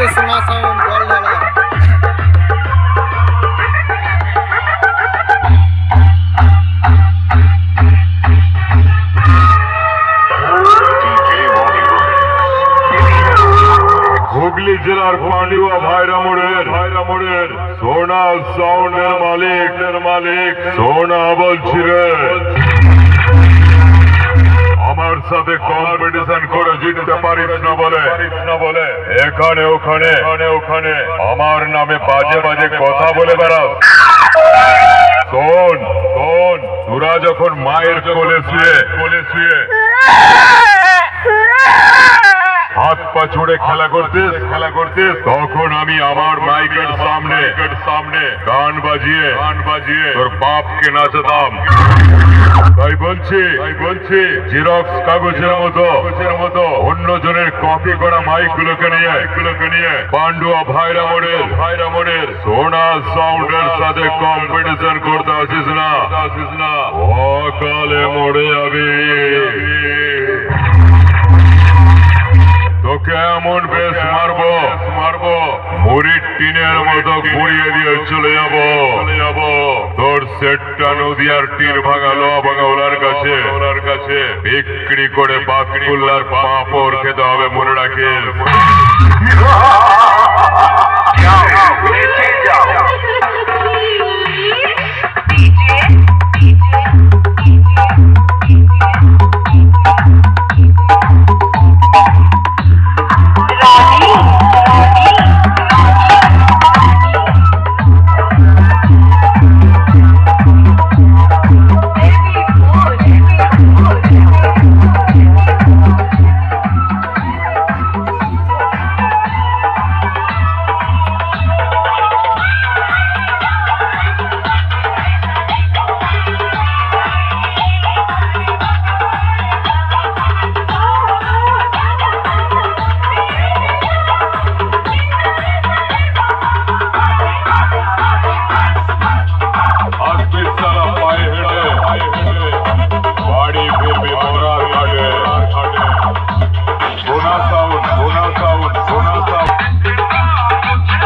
আসছে সোনা সাউন্ড জল ঢালা। হুগলি জেলার পান্ডুয়া ভাইরা মোড়ের ভাইরা মোড়ের সোনা সাউন্ডের মালিক মালিক, সোনা বলছি রে। আমার সাথে কম্পিটিশন করে জিততে পারিস না বলে। এখানে, ওখানে ওখানে আমার নামে বাজে বাজে কথা বলে বেড়াও। শোন শোন, তোরা যখন মায়ের কোলে শুয়ে কোলে শুয়ে হাত পা ছুড়ে খেলা করতিস খেলা করতিস, তখন আমি আমার মাইকের সামনে সামনে গান বাজিয়ে গান বাজিয়ে তোর বাপকে নাচাতাম। তাই বলছি তাই বলছি জেরক্স কাগজের মতো কাগজের মতো অন্য জনের কপি করা মাইক গুলোকে নিয়ে গুলোকে নিয়ে পান্ডুয়া ভাইরা মোড়ের ভাইরা মোড়ের সোনা সাউন্ডের সাথে কম্পিটিশন করতে আসিস না আসিস না। অকালে মরে যাবি। তোকে এমন টিনের মতো ঘুরিয়ে দিয়ে চলে যাব। চলে যাব। তোর সেটটা নদিয়ার টিন ভাঙা লো ভাঙা কাছে। ওনার কাছে। বিক্রি করে বাকরি পাপড় খেতে হবে মনে রাখিস।